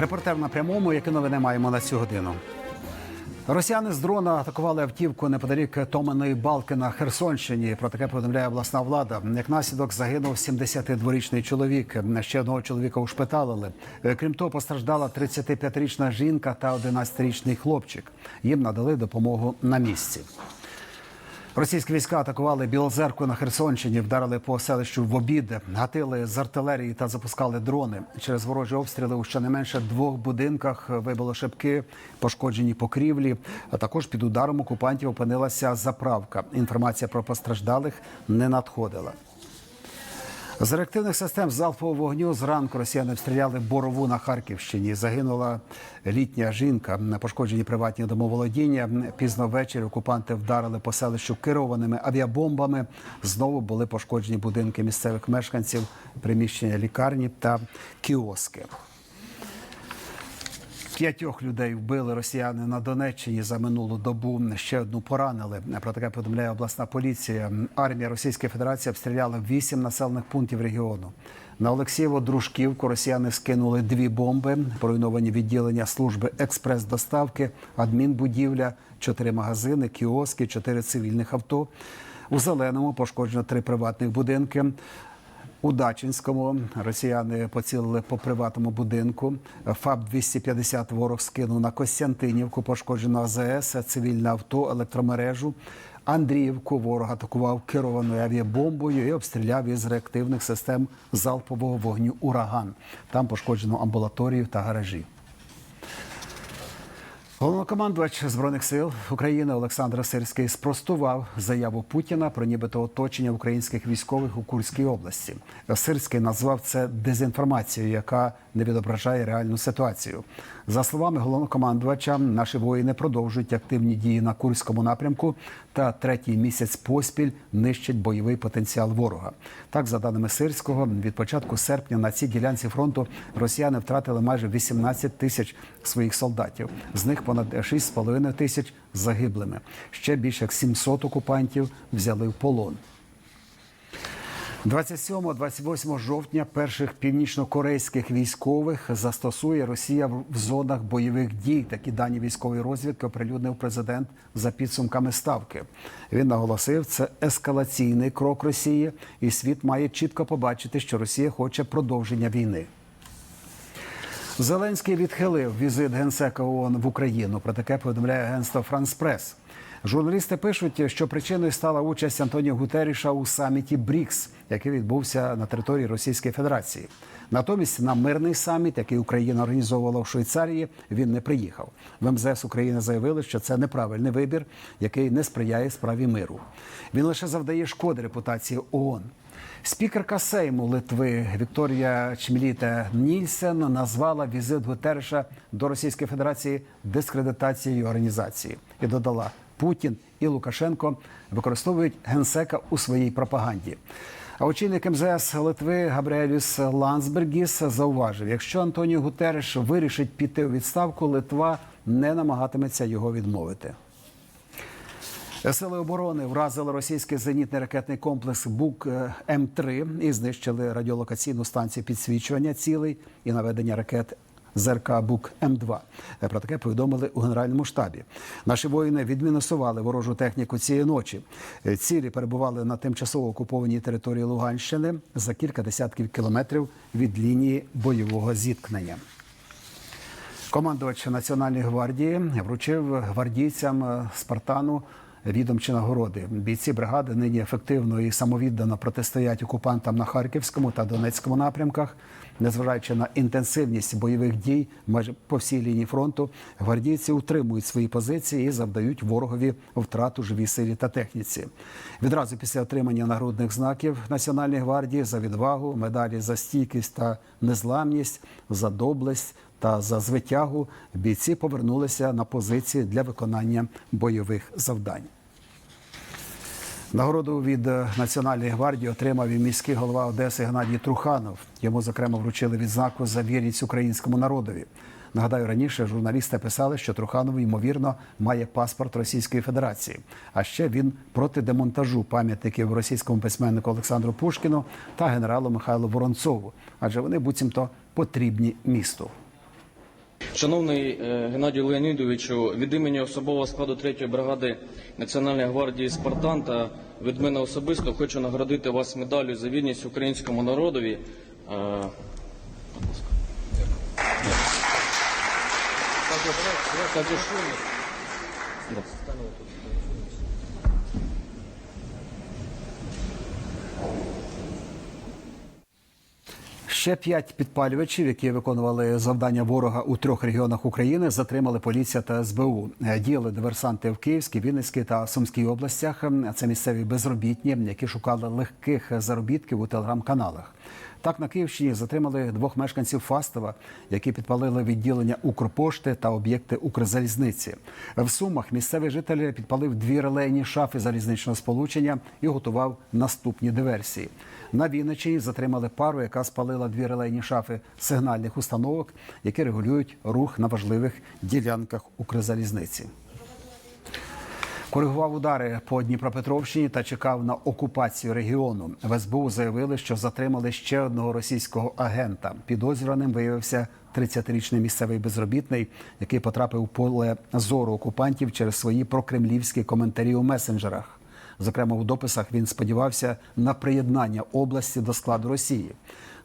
Репортер на прямому, які новини маємо на цю годину. Росіяни з дрона атакували автівку неподалік Томаної балки на Херсонщині. Про таке повідомляє обласна влада. Як наслідок загинув 72-річний чоловік. Ще одного чоловіка ушпиталили. Крім того, постраждала 35-річна жінка та 11-річний хлопчик. Їм надали допомогу на місці. Російські війська атакували Білозерку на Херсонщині, вдарили по селищу в обід, гатили з артилерії та запускали дрони. Через ворожі обстріли у щонайменше двох будинках вибило шибки, пошкоджені покрівлі. А також під ударом окупантів опинилася заправка. Інформація про постраждалих не надходила. З реактивних систем залпового вогню зранку росіяни обстріляли борову на Харківщині. Загинула літня жінка на пошкоджені приватні домоволодіння. Пізно ввечері окупанти вдарили по селищу керованими авіабомбами. Знову були пошкоджені будинки місцевих мешканців, приміщення лікарні та кіоски. П'ятьох людей вбили росіяни на Донеччині за минулу добу. Ще одну поранили. Про таке повідомляє обласна поліція. Армія Російської Федерації обстріляла вісім населених пунктів регіону. На Олексієво Дружківку росіяни скинули дві бомби, поруйновані відділення служби експрес-доставки, адмінбудівля, чотири магазини, кіоски, чотири цивільних авто. У зеленому пошкоджено три приватних будинки. У Дачинському росіяни поцілили по приватному будинку. ФАБ 250 ворог скинув на Костянтинівку, пошкоджено АЗС, цивільне авто, електромережу. Андріївку ворог атакував керованою авіабомбою і обстріляв із реактивних систем залпового вогню Ураган. Там пошкоджено амбулаторію та гаражі. Головнокомандувач збройних сил України Олександр Сирський спростував заяву Путіна про нібито оточення українських військових у Курській області. Сирський назвав це дезінформацією, яка не відображає реальну ситуацію. За словами головнокомандувача, наші воїни продовжують активні дії на Курському напрямку та третій місяць поспіль нищать бойовий потенціал ворога. Так, за даними Сирського, від початку серпня на цій ділянці фронту росіяни втратили майже 18 тисяч своїх солдатів. З них понад 6,5 тисяч загиблими. Ще більше як 700 окупантів взяли в полон. 27-28 жовтня перших північно-корейських військових застосує Росія в зонах бойових дій. Такі дані військової розвідки оприлюднив президент за підсумками ставки. Він наголосив, це ескалаційний крок Росії, і світ має чітко побачити, що Росія хоче продовження війни. Зеленський відхилив візит генсека ООН в Україну. Про таке повідомляє агентство Франс Прес. Журналісти пишуть, що причиною стала участь Антоніо Гутеріша у саміті БРІКС, який відбувся на території Російської Федерації. Натомість на мирний саміт, який Україна організовувала в Швейцарії, він не приїхав. В МЗС України заявили, що це неправильний вибір, який не сприяє справі миру. Він лише завдає шкоди репутації ООН. Спікерка Сейму Литви Вікторія Чміліта Нільсен назвала візит Гутереша до Російської Федерації дискредитацією організації і додала, Путін і Лукашенко використовують генсека у своїй пропаганді. А очільник МЗС Литви Габріелюс Лансбергіс зауважив, якщо Антоніо Гутереш вирішить піти у відставку, Литва не намагатиметься його відмовити. Сили оборони вразили російський зенітний ракетний комплекс Бук М3 і знищили радіолокаційну станцію підсвічування цілей і наведення ракет. ЗРК Бук М2. Про таке повідомили у генеральному штабі. Наші воїни відмінусували ворожу техніку цієї ночі. Цілі перебували на тимчасово окупованій території Луганщини за кілька десятків кілометрів від лінії бойового зіткнення. Командувач Національної гвардії вручив гвардійцям Спартану відомчі нагороди. Бійці бригади нині ефективно і самовіддано протистоять окупантам на Харківському та Донецькому напрямках. Незважаючи на інтенсивність бойових дій майже по всій лінії фронту, гвардійці утримують свої позиції і завдають ворогові втрату живій силі та техніці. Відразу після отримання нагрудних знаків Національної гвардії за відвагу, медалі за стійкість та незламність, за доблесть та за звитягу бійці повернулися на позиції для виконання бойових завдань. Нагороду від Національної гвардії отримав і міський голова Одеси Геннадій Труханов. Йому, зокрема, вручили відзнаку за вірність українському народові. Нагадаю, раніше журналісти писали, що Труханов, ймовірно, має паспорт Російської Федерації. А ще він проти демонтажу пам'ятників російському письменнику Олександру Пушкіну та генералу Михайлу Воронцову, адже вони буцімто потрібні місту. Шановний е, Геннадію Леонідовичу, від імені особового складу 3-ї бригади Національної гвардії Спартан та від мене особисто хочу наградити вас медаллю за вірність українському народові. Е. Також, Ще п'ять підпалювачів, які виконували завдання ворога у трьох регіонах України, затримали поліція та СБУ. Е, Діяли диверсанти в Київській, Вінницькій та Сумській областях. Це місцеві безробітні, які шукали легких заробітків у телеграм-каналах. Так на Київщині затримали двох мешканців Фастова, які підпалили відділення Укрпошти та об'єкти Укрзалізниці. В Сумах місцевий житель підпалив дві релейні шафи залізничного сполучення і готував наступні диверсії. На Вінниччині затримали пару, яка спалила дві релейні шафи сигнальних установок, які регулюють рух на важливих ділянках Укрзалізниці. Коригував удари по Дніпропетровщині та чекав на окупацію регіону. В СБУ заявили, що затримали ще одного російського агента. Підозрюваним виявився 30-річний місцевий безробітний, який потрапив у поле зору окупантів через свої прокремлівські коментарі у месенджерах. Зокрема, у дописах він сподівався на приєднання області до складу Росії.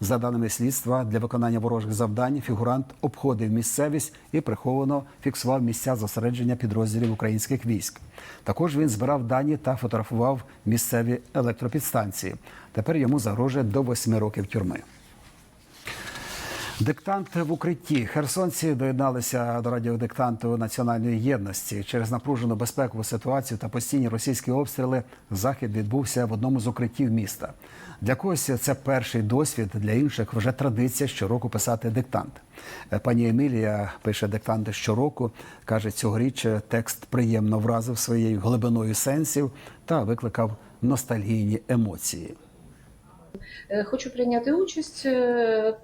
За даними слідства, для виконання ворожих завдань фігурант обходив місцевість і приховано фіксував місця зосередження підрозділів українських військ. Також він збирав дані та фотографував місцеві електропідстанції. Тепер йому загрожує до восьми років тюрми. Диктант в укритті. Херсонці доєдналися до радіодиктанту національної єдності. Через напружену безпекову ситуацію та постійні російські обстріли захід відбувся в одному з укриттів міста. Для когось це перший досвід, для інших вже традиція щороку писати диктант. Е, Пані Емілія пише диктанти щороку. каже, цьогоріч текст приємно вразив своєю глибиною сенсів та викликав ностальгійні емоції. Е, Хочу прийняти участь е,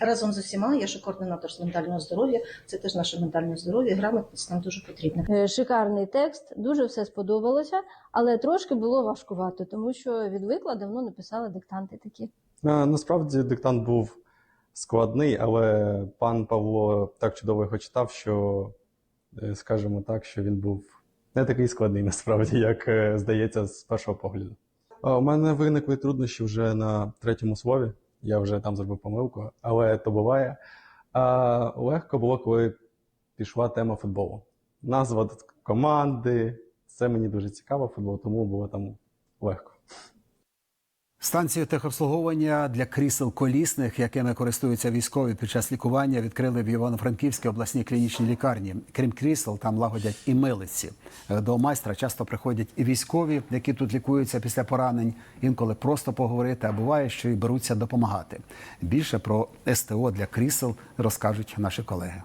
разом з усіма. Я ще координатор з ментального здоров'я. Це теж наше ментальне здоров'я. Грамотність нам дуже потрібна. Е, Шикарний текст, дуже все сподобалося, але трошки було важкувато, тому що відвикла давно не писала диктанти такі. Е, Насправді диктант був складний, але пан Павло так чудово його читав, що е, скажімо так, що він був не такий складний, насправді, як здається з першого погляду. У мене виникли труднощі вже на третьому слові. Я вже там зробив помилку, але то буває. А легко було, коли пішла тема футболу. Назва команди. Це мені дуже цікаво, футбол, тому було там легко. Станцію техобслуговування для крісел колісних, якими користуються військові під час лікування, відкрили в Івано-Франківській обласній клінічній лікарні. Крім крісел, там лагодять і милиці. До майстра часто приходять і військові, які тут лікуються після поранень. Інколи просто поговорити, а буває, що й беруться допомагати. Більше про СТО для крісел розкажуть наші колеги.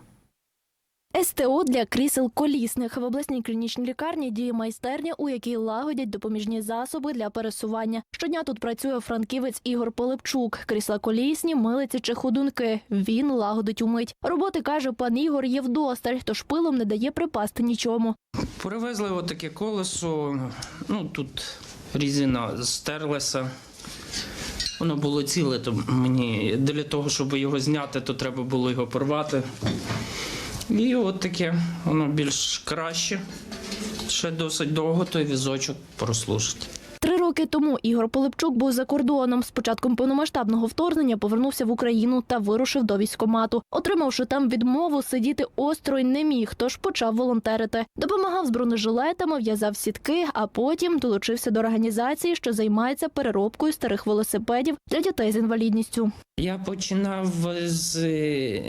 СТО для крісел колісних в обласній клінічній лікарні діє майстерня, у якій лагодять допоміжні засоби для пересування. Щодня тут працює франківець Ігор Полипчук. Крісла колісні, милиці чи ходунки. Він лагодить умить. Роботи каже пан Ігор є вдосталь, тож пилом не дає припасти нічому. Привезли отаке колесо. Ну тут різина стерлася. Воно було ціле, то мені для того, щоб його зняти, то треба було його порвати. І от таке, воно більш краще. Ще досить довго той візочок прослужить. Три роки тому Ігор Полипчук був за кордоном. З початком повномасштабного вторгнення повернувся в Україну та вирушив до військкомату. Отримавши там відмову, сидіти осторонь не міг, тож почав волонтерити. Допомагав з бронежилетами, в'язав сітки, а потім долучився до організації, що займається переробкою старих велосипедів для дітей з інвалідністю. Я починав з е,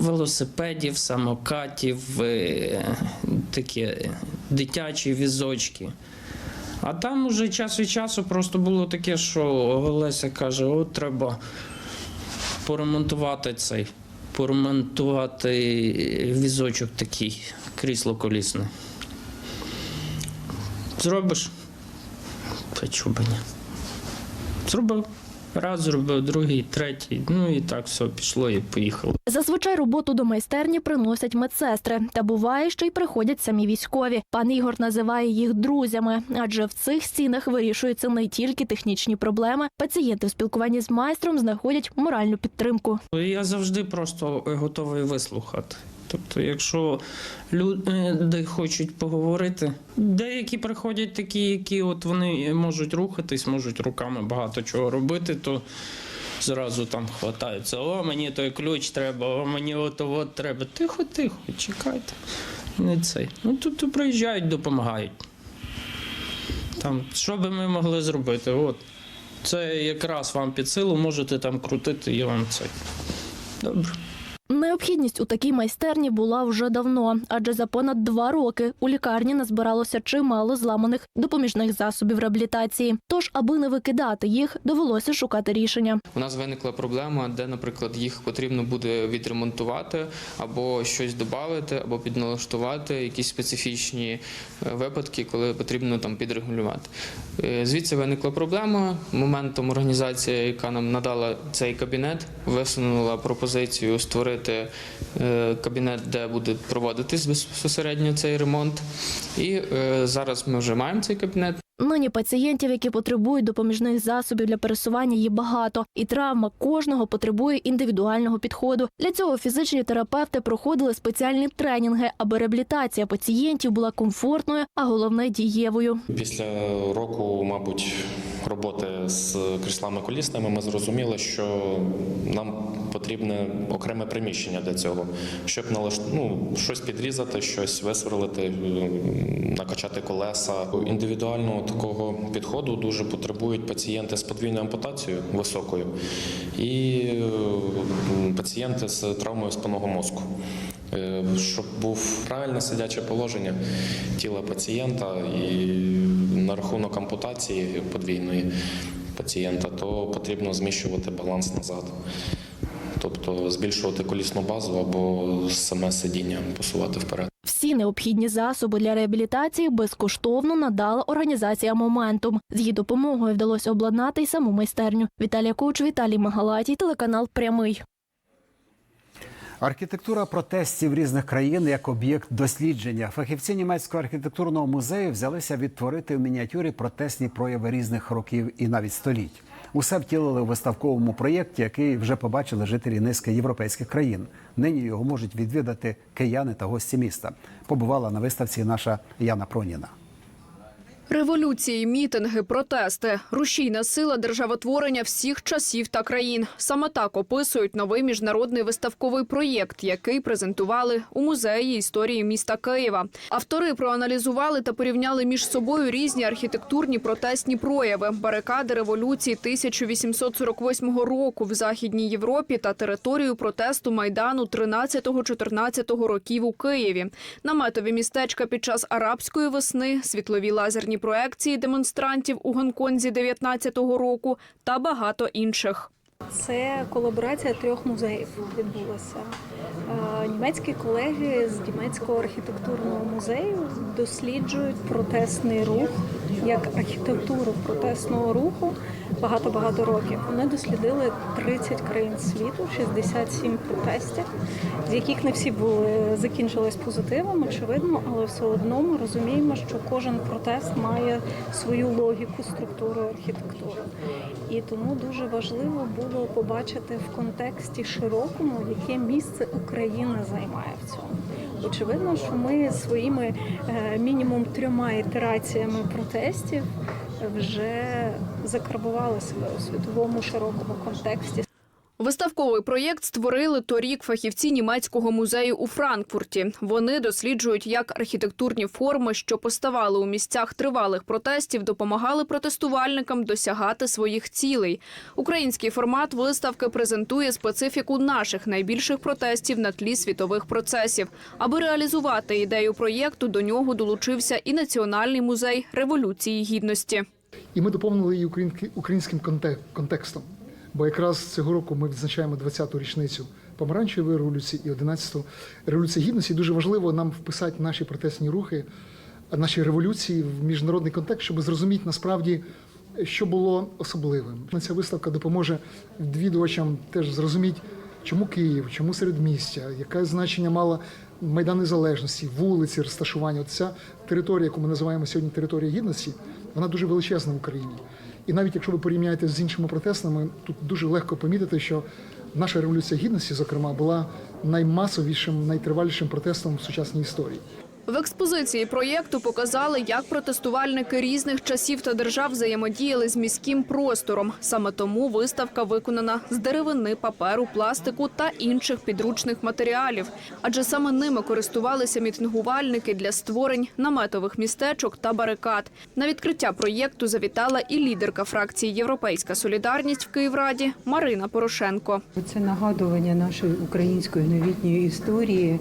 велосипедів, самокатів, е, такі дитячі візочки. А там уже час від часу просто було таке, що Олеся каже: от треба поремонтувати цей, поремонтувати візочок такий, крісло колісне. Зробиш? Та ні. Зробив. Раз зробив, другий, третій. Ну і так все пішло і поїхало. Зазвичай роботу до майстерні приносять медсестри, та буває, що й приходять самі військові. Пан Ігор називає їх друзями, адже в цих стінах вирішуються не тільки технічні проблеми. Пацієнти в спілкуванні з майстром знаходять моральну підтримку. Я завжди просто готовий вислухати. Тобто, якщо люди хочуть поговорити, деякі приходять такі, які от вони можуть рухатись, можуть руками багато чого робити, то зразу там хватаються. О, мені той ключ треба, о, мені ото от треба. Тихо, тихо, чекайте. Не цей. Ну тут приїжджають, допомагають. Там, що би ми могли зробити? От. Це якраз вам під силу, можете там крутити і вам це. Добре. Необхідність у такій майстерні була вже давно, адже за понад два роки у лікарні назбиралося чимало зламаних допоміжних засобів реабілітації. Тож, аби не викидати їх, довелося шукати рішення. У нас виникла проблема, де, наприклад, їх потрібно буде відремонтувати або щось додати, або підналаштувати, якісь специфічні е, випадки, коли потрібно там підрегулювати. Е, Звідси виникла проблема. Моментом організація, яка нам надала цей кабінет, висунула пропозицію створити е, кабінет, де буде проводитись безпосередньо цей ремонт. І е, зараз ми вже маємо цей кабінет. Нині пацієнтів, які потребують допоміжних засобів для пересування, є багато, і травма кожного потребує індивідуального підходу. Для цього фізичні терапевти проходили спеціальні тренінги, аби реабілітація пацієнтів була комфортною, а головне дієвою. Після року, мабуть, роботи з кріслами колісними, ми зрозуміли, що нам потрібне окреме приміщення для цього, щоб налаш... ну, щось підрізати, щось висверлити, накачати колеса. Індивідуального такого підходу дуже потребують пацієнти з подвійною ампутацією високою і е, пацієнти з травмою спинного мозку. Е, Щоб був правильне сидяче положення тіла пацієнта і на рахунок ампутації подвійної пацієнта, то потрібно зміщувати баланс назад. Тобто збільшувати колісну базу або саме сидіння посувати вперед. Всі необхідні засоби для реабілітації безкоштовно надала організація Моментум. З її допомогою вдалося обладнати й саму майстерню. Віталія Коуч, Віталій Магалатій, телеканал Прямий. Архітектура протестів різних країн як об'єкт дослідження. Фахівці німецького архітектурного музею взялися відтворити в мініатюрі протестні прояви різних років і навіть століть. Усе втілили у виставковому проєкті, який вже побачили жителі низки європейських країн. Нині його можуть відвідати кияни та гості міста. Побувала на виставці наша Яна Проніна. Революції, мітинги, протести, рушійна сила державотворення всіх часів та країн. Саме так описують новий міжнародний виставковий проєкт, який презентували у музеї історії міста Києва. Автори проаналізували та порівняли між собою різні архітектурні протестні прояви, барикади революції 1848 року в західній Європі та територію протесту майдану 13-14 років у Києві. Наметові містечка під час арабської весни, світлові лазерні проекції демонстрантів у Гонконзі 19-го року та багато інших. Це колаборація трьох музеїв відбулася. Е, Німецькі колеги з німецького архітектурного музею досліджують протестний рух як архітектуру протестного руху багато-багато років. Вони дослідили 30 країн світу, 67 протестів, з яких не всі були закінчились позитивом, очевидно, але все одно ми розуміємо, що кожен протест має свою логіку, структуру, архітектуру. І тому дуже важливо було побачити в контексті широкому, яке місце Україна займає в цьому. Очевидно, що ми своїми е, мінімум трьома ітераціями протестів вже закарбували себе у світовому широкому контексті. Виставковий проєкт створили торік фахівці німецького музею у Франкфурті. Вони досліджують, як архітектурні форми, що поставали у місцях тривалих протестів, допомагали протестувальникам досягати своїх цілей. Український формат виставки презентує специфіку наших найбільших протестів на тлі світових процесів. Аби реалізувати ідею проєкту, до нього долучився і Національний музей революції гідності. І ми доповнили її українським контекстом. Бо якраз цього року ми відзначаємо 20-ту річницю помаранчевої революції і 11-ту революції гідності. Дуже важливо нам вписати наші протестні рухи, наші революції в міжнародний контекст, щоб зрозуміти насправді що було особливим. Ця виставка допоможе відвідувачам теж зрозуміти, чому Київ, чому середмістя, яке значення мала Майдан Незалежності, вулиці, розташування. От ця територія, яку ми називаємо сьогодні територією гідності, вона дуже величезна в Україні. І навіть якщо ви порівняєте з іншими протестами, тут дуже легко помітити, що наша революція гідності, зокрема, була наймасовішим, найтривалішим протестом в сучасній історії. В експозиції проєкту показали, як протестувальники різних часів та держав взаємодіяли з міським простором. Саме тому виставка виконана з деревини, паперу, пластику та інших підручних матеріалів. Адже саме ними користувалися мітингувальники для створень наметових містечок та барикад. На відкриття проєкту завітала і лідерка фракції Європейська солідарність в Київраді Марина Порошенко. Це нагадування нашої української новітньої історії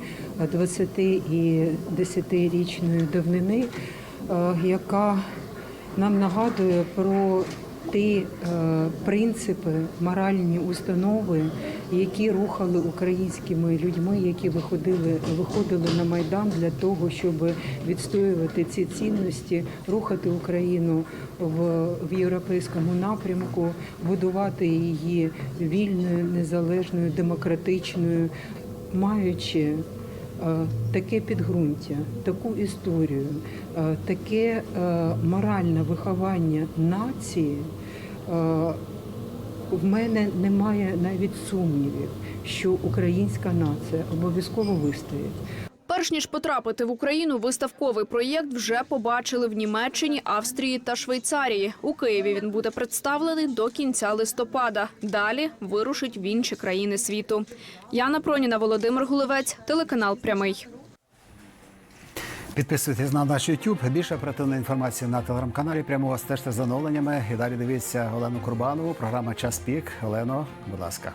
20 і 10-річної давнини, е, яка нам нагадує про ті е, принципи, моральні установи, які рухали українськими людьми, які виходили, виходили на майдан для того, щоб відстоювати ці цінності, рухати Україну в, в європейському напрямку, будувати її вільною, незалежною, демократичною, маючи таке підґрунтя, таку історію, е, таке е, моральне виховання нації. е, В мене немає навіть сумнівів, що українська нація обов'язково вистоїть. Перш ніж потрапити в Україну, виставковий проєкт вже побачили в Німеччині, Австрії та Швейцарії. У Києві він буде представлений до кінця листопада. Далі вирушить в інші країни світу. Яна Проніна, Володимир Гулевець, телеканал Прямий. Підписуйтесь на наш YouTube. Більше оперативної інформації на телеграм-каналі. Прямого стежте за оновленнями. І далі дивіться Олену Курбанову. Програма Час пік. Олено, будь ласка.